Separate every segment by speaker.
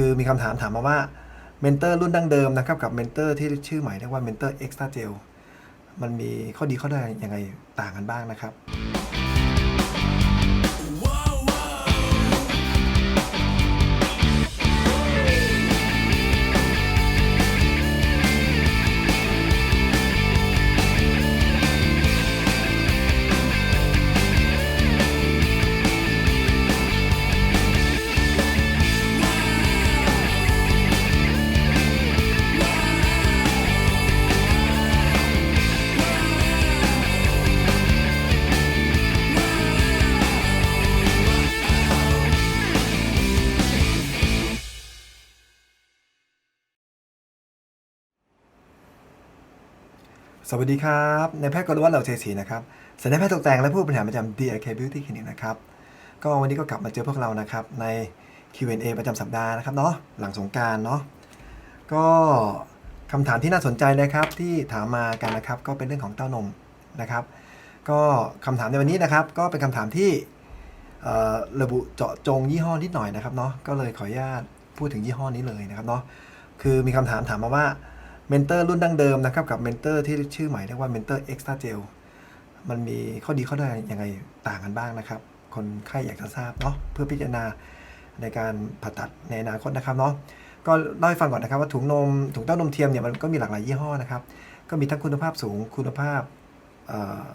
Speaker 1: คือมีคำถามถามมาว่าเมนเตอร์รุ่นดั้งเดิมนะครับกับเมนเตอร์ที่ชื่อใหม่เรียกว่าเมนเตอร์เอ็กซ์ตร้าเจลมันมีข้อดีข้อด้อยยังไงต่างกันบ้างนะครับ สวัสดีครับในายแพทย์กรวัตรเหล่าเจศรีนะครับศัลยแพทย์ตกแต่งและผู้บริหารประจำ DIK Beauty Clinic นะครับ ก็วันนี้ก็กลับมาเจอพวกเรานะครับ ใน Q&A ประจำสัปดาห์นะครับเนาะหลังสงการเนาะก็คำถามที่น่าสนใจนะครับที่ถามมากันนะครับก็เป็นเรื่องของเต้านมนะครับ ก็คำถามในวันนี้นะครับ ก็เป็นคำถามที่ระบุเจาะจงยี่ห้อนิดหน่อยนะครับเนาะก็เลยขออนุญาตพูดถึงยี่ห้อนี้เลยนะครับเนาะคือมีคำถามถามมาว่า เมนเตอร์รุ่นดั้งเดิมนะครับกับเมนเตอร์ที่ชื่อใหม่เรียกว่าเมนเตอร์เอ็กซ์ตร้าเจลมันมีข้อดีข้อด้อยยังไงต่างกันบ้างนะครับ คนไข้อยากจะทราบเนาะเพื่อพิจารณาในการผ่าตัดในอนาคตนะครับเนาะก็เล่าให้ฟังก่อนนะครับว่าถุงนมถุงเต้านมเทียมเนี่ยมันก็มีหลากหลายยี่ห้อนะครับ ก็มีทั้งคุณภาพสูงคุณภาพเอ่อ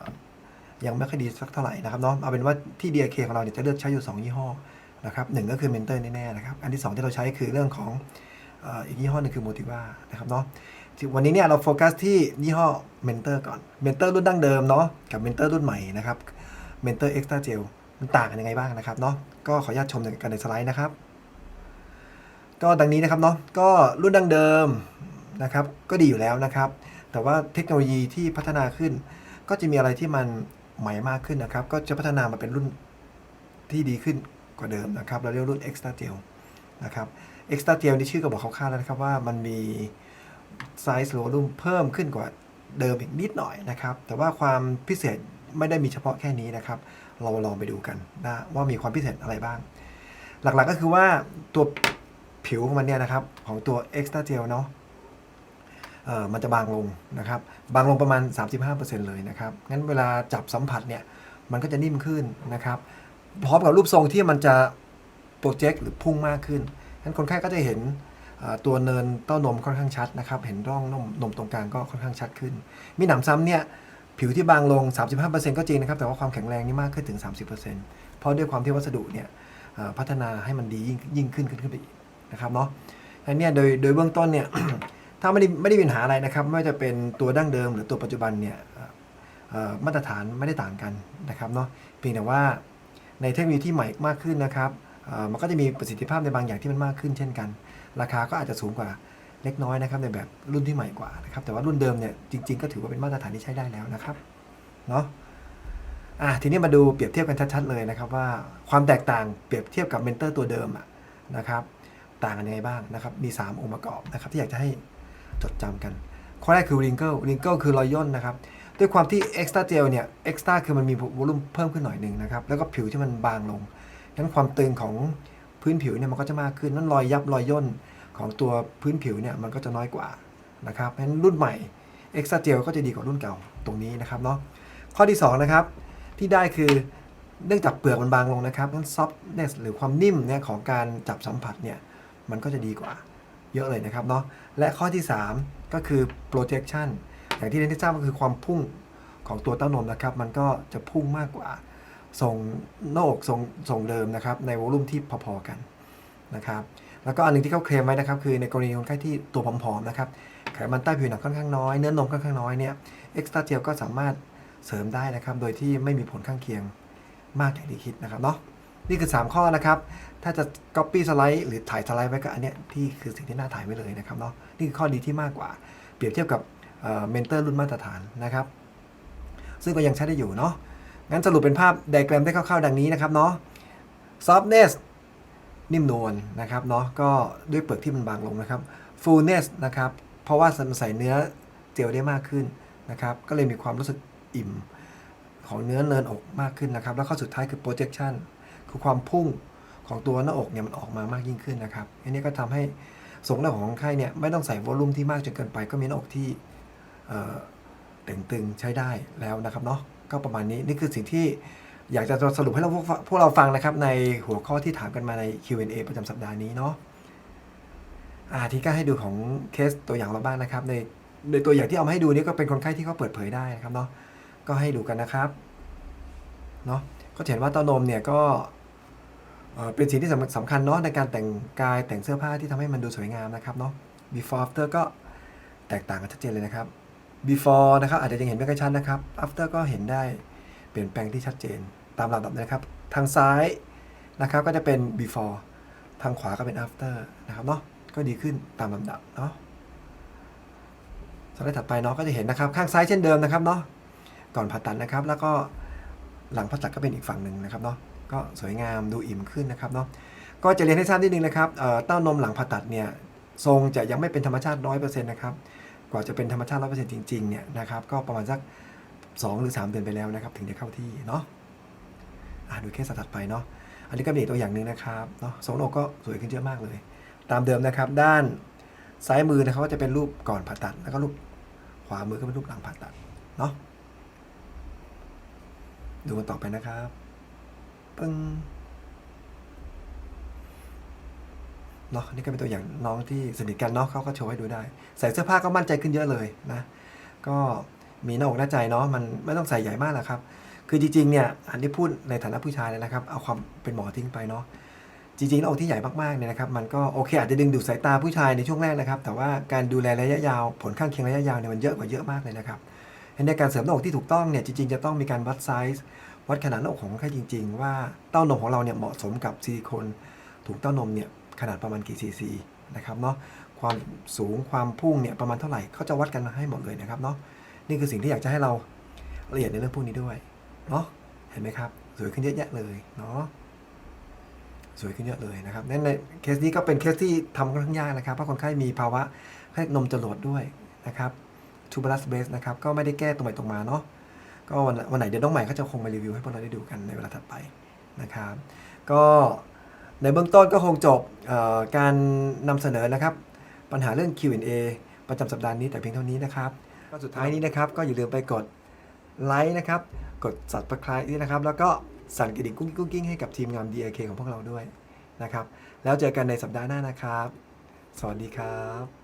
Speaker 1: ยังไม่ค่อยดีสักเท่าไหร่นะครับเนาะเอาเป็นว่าที่ DRK ของเราเนี่ยจะเลือกใช้อยู่ 2 ยี่ห้อนะครับหนึ่งก็คือเมนเตอร์แน่ๆนะครับ อันที่สองที่เราใช้คือเรื่องของอีกยี่ห้อหนึงคือโมติว่านะครับเนาะ วันนี้เนี่ยเราโฟกัสที่ยี่ห้อเมนเตอร์ก่อนเมนเตอร์รุ่นดั้งเดิมเนาะกับเมนเตอร์รุ่นใหม่นะครับเมนเตอร์เอ็กซ์ตร้าเจลมันต่างกันยังไงบ้างนะครับเนาะก็ขออนุญาตชมกันในสไลด์นะครับ ก็ดังนี้นะครับเนาะก็รุ่นดั้งเดิมนะครับก็ดีอยู่แล้วนะครับ แต่ว่าเทคโนโลยีที่พัฒนาขึ้น ก็จะมีอะไรที่มันใหม่มากขึ้นนะครับ ก็จะพัฒนามาเป็นรุ่นที่ดีขึ้นกว่าเดิมนะครับ เราเรียกรุ่น Extra Gel นะครับ Extra Gel นี่ชื่อก็บอกคร่าวๆแล้วนะครับว่ามันมี ไซส์หรือวอลุ่มเพิ่มขึ้นกว่าเดิมอีกนิดหน่อยนะครับ แต่ว่าความพิเศษไม่ได้มีเฉพาะแค่นี้นะครับ เราลองไปดูกันนะว่ามีความพิเศษอะไรบ้าง หลักๆก็คือว่าตัวผิวของมันเนี่ยนะครับ ของตัว Extra Gel เนาะเอ่อมันจะบางลงนะครับ บางลงประมาณ 35%เลยนะครับ งั้นเวลาจับสัมผัสเนี่ย มันก็จะนิ่มขึ้นนะครับ พร้อมกับรูปทรงที่มันจะโปรเจกต์หรือพุ่งมากขึ้นงั้นคนไข้ก็จะเห็น ตัวเนินเต้านมค่อนข้างชัดนะครับ เห็นร่องนมนมตรงกลางก็ค่อนข้างชัดขึ้น มีหนำซ้ำเนี่ยผิวที่บางลง 35%ก็จริงนะครับ แต่ว่าความแข็งแรงนี่มากขึ้นถึง 30%เพราะด้วยความที่วัสดุเนี่ยพัฒนาให้มันดียิ่งยิ่งขึ้นขึ้นขึ้นไปอีกนะครับเนาะอันนี้โดยโดยเบื้องต้นเนี่ยถ้าไม่ได้ไม่ได้มีปัญหาอะไรนะครับไม่ว่าจะเป็นตัวดั้งเดิมหรือตัวปัจจุบันเนี่ยมาตรฐานไม่ได้ต่างกันนะครับเนาะเพียงแต่ว่าในเทคโนโลยีที่ใหม่มากขึ้นนะครับมันก็จะมีประสิทธิภาพในบางอย่างที่มันมากขึ้นเช่นกัน ราคาก็อาจจะสูงกว่าเล็กน้อยนะครับในแบบรุ่นที่ใหม่กว่านะครับแต่ว่ารุ่นเดิมเนี่ยจริง ๆ ก็ถือว่าเป็นมาตรฐานที่ใช้ได้แล้วนะครับเนาะอะทีนี้มาดูเปรียบเทียบกันชัดๆเลยนะครับว่าความแตกต่างเปรียบเทียบกับเมนเตอร์ตัวเดิมอะนะครับต่างกันยังไงบ้างนะครับมี 3 องค์ประกอบนะครับที่อยากจะให้จดจำกัน ข้อแรกคือ wrinkle wrinkle คือรอยย่นนะครับด้วยความที่ extra gel เนี่ย extra คือมันมีวอลุ่มเพิ่มขึ้นหน่อยหนึ่งนะครับแล้วก็ผิวที่มันบางลงงั้นความตึงของ พื้นผิวเนี่ยมันก็จะมากขึ้นนั่นรอยยับรอยย่นของตัวพื้นผิวเนี่ยมันก็จะน้อยกว่านะครับเพราะฉะนั้นรุ่นใหม่ extra gel ก็จะดีกว่ารุ่นเก่าตรงนี้นะครับเนาะข้อที่สองนะครับ ที่ได้คือเนื่องจากเปลือกมันบางลงนะครับนั้น softness หรือความนิ่มเนี่ยของการจับสัมผัสเนี่ยมันก็จะดีกว่าเยอะเลยนะครับเนาะและข้อที่ 3 ก็คือ projection อย่างที่เรนที่ทราบก็คือความพุ่งของตัวเต้านมนะครับ มันก็จะพุ่งมากกว่า ทรงหน้าอกทรงทรงเดิมนะครับในวอลุ่มที่พอๆกันนะครับแล้วก็อันหนึงที่เขาเคลมไว้นะครับคือในกรณีคนไข้ที่ตัวผอมๆนะครับไขมันใต้ผิวหนังค่อนข้างน้อยเนื้อนมค่อนข้างน้อยเนี่ยเอ็กซ์ต้าเจลก็สามารถเสริมได้นะครับโดยที่ไม่มีผลข้างเคียงมากอย่างที่คิดนะครับเนาะนี่คือ 3 ข้อนะครับ ถ้าจะ copy สไลด์หรือถ่ายสไลด์ไว้ก็อันเนี้ยที่คือสิ่งที่น่าถ่ายไว้เลยนะครับเนาะนี่คือข้อดีที่มากกว่า เปรียบเทียบกับเมนเตอร์รุ่นมาตรฐานนะครับ ซึ่งก็ยังใช้ได้อยู่เนาะ งั้นสรุปเป็นภาพไดแกรมได้คร่าวๆดังนี้นะครับเนาะ softness นิ่มนวลนะครับเนาะก็ด้วยเปลือกที่มันบางลงนะครับ fullness นะครับ เพราะว่าใส่เนื้อเจลได้มากขึ้นนะครับ ก็เลยมีความรู้สึกอิ่มของเนื้อเนินอกมากขึ้นนะครับ แล้วข้อสุดท้ายคือ projection คือความพุ่งของตัวหน้าอกเนี่ยมันออกมามากยิ่งขึ้นนะครับ อันนี้ก็ทำให้ทรงหน้าอกของไข้เนี่ยไม่ต้องใส่วอลลุ่มที่มากจนเกินไป ก็มีหน้าอกที่เต่งตึงใช้ได้แล้วนะครับเนาะ ก็ประมาณนี้นี่คือสิ่งที่อยากจะสรุปให้เราพวกเราฟังนะครับ ในหัวข้อที่ถามกันมาใน Q&A ประจำสัปดาห์นี้เนาะอ่าที่ก็ให้ดูของเคสตัวอย่างเราบ้างนะครับ ในในตัวอย่างที่เอามาให้ดูนี่ก็เป็นคนไข้ที่เขาเปิดเผยได้นะครับเนาะก็ให้ดูกันนะครับเนาะก็เห็นว่าเต้านมเนี่ยก็เป็นสิ่งที่สำสำคัญเนาะในการแต่งกายแต่งเสื้อผ้าที่ทำให้มันดูสวยงามนะครับเนาะ before after ก็แตกต่างกันชัดเจนเลยนะครับ before นะครับอาจจะยังเห็นไม่ค่อยชัดนะครับ after ก็เห็นได้เปลี่ยนแปลงที่ชัดเจนตามลำดับนะครับ ทางซ้ายนะครับก็จะเป็น before ทางขวาก็เป็น after นะครับเนาะก็ดีขึ้นตามลำดับเนาะสไลด์ถัดไปเนาะก็จะเห็นนะครับ ข้างซ้ายเช่นเดิมนะครับเนาะก่อนผ่าตัดนะครับ แล้วก็หลังผ่าตัดก็เป็นอีกฝั่งหนึ่งนะครับเนาะก็สวยงามดูอิ่มขึ้นนะครับเนาะก็จะเรียนให้ทราบนิดนึงนะครับเต้านมหลังผ่าตัดเนี่ยทรงจะยังไม่เป็นธรรมชาติ100%นะครับ กว่าจะเป็นธรรมชาติ100%จริงๆเนี่ยนะครับก็ประมาณสัก 2 หรือ 3 เดือนไปแล้วนะครับ ถึงจะเข้าที่เนาะดูเคสถัดไปเนาะอันนี้ก็เป็นอีตัวอย่างหนึ่งนะครับเนาะทรงอกก็สวยขึ้นเยอะมากเลย ตามเดิมนะครับ ด้านซ้ายมือนะครับก็จะเป็นรูปก่อนผ่าตัด แล้วก็รูปขวามือก็เป็นรูปหลังผ่าตัดเนาะดูกันต่อไปนะครับปึ้ง เนาะนี่ก็เป็นตัวอย่างน้องที่สนิทกันเนาะเขาก็โชว์ให้ดูได้ ใส่เสื้อผ้าก็มั่นใจขึ้นเยอะเลยนะ ก็มีหน้าอกหน้าใจเนาะมันไม่ต้องใส่ใหญ่มากหรอกครับ คือจริงๆเนี่ยอันที่พูดในฐานะผู้ชายเลยนะครับ เอาความเป็นหมอทิ้งไปเนาะจริงๆหน้าอกที่ใหญ่มากๆเนี่ยนะครับมันก็โอเคอาจจะดึงดูดสายตาผู้ชายในช่วงแรกนะครับ แต่ว่าการดูแลระยะยาวผลข้างเคียงระยะยาวเนี่ยมันเยอะกว่าเยอะมากเลยนะครับในการเสริมหน้าอกที่ถูกต้องเนี่ยจริงๆจะต้องมีการวัดไซส์วัดขนาดหน้าอกของคนไข้จริง ๆ ว่าเต้านมของเราเนี่ยเหมาะสมกับซิลิโคนถุงเต้านมเนี่ย ขนาดประมาณกี่ซีซีนะครับเนาะความสูงความพุ่งเนี่ยประมาณเท่าไหร่เขาจะวัดกันให้หมดเลยนะครับเนาะนี่คือสิ่งที่อยากจะให้เราละเอียดในเรื่องพวกนี้ด้วยเนาะเห็นไหมครับ สวยขึ้นเยอะแยะเลยเนาะสวยขึ้นเยอะเลยนะครับนั่นในเคสนี้ก็เป็นเคสที่ทำค่อนข้างยากนะครับเพราะคนไข้มีภาวะให้นมจรวดด้วยนะครับ tuberous breast นะครับก็ไม่ได้แก้ตรงไปตรงมาเนาะก็วันวันไหนเดี๋ยวน้องใหม่เขาจะคงมารีวิวให้พวกเราได้ดูกันในเวลาถัดไปนะครับ ก็ ในเบื้องต้นก็คงจบเอ่อการนำเสนอนะครับ ปัญหาเรื่อง Q&A ประจำสัปดาห์นี้แต่เพียงเท่านี้นะครับก็สุดท้ายนี้นะครับ ก็อย่าลืมไปกดไลค์นะครับ กด subscribe นี่นะครับ แล้วก็สั่นกระดิ่งกุ้งกิ้งกุ้งกิ้งให้กับทีมงาน DIK ของพวกเราด้วยนะครับ แล้วเจอกันในสัปดาห์หน้านะครับ สวัสดีครับ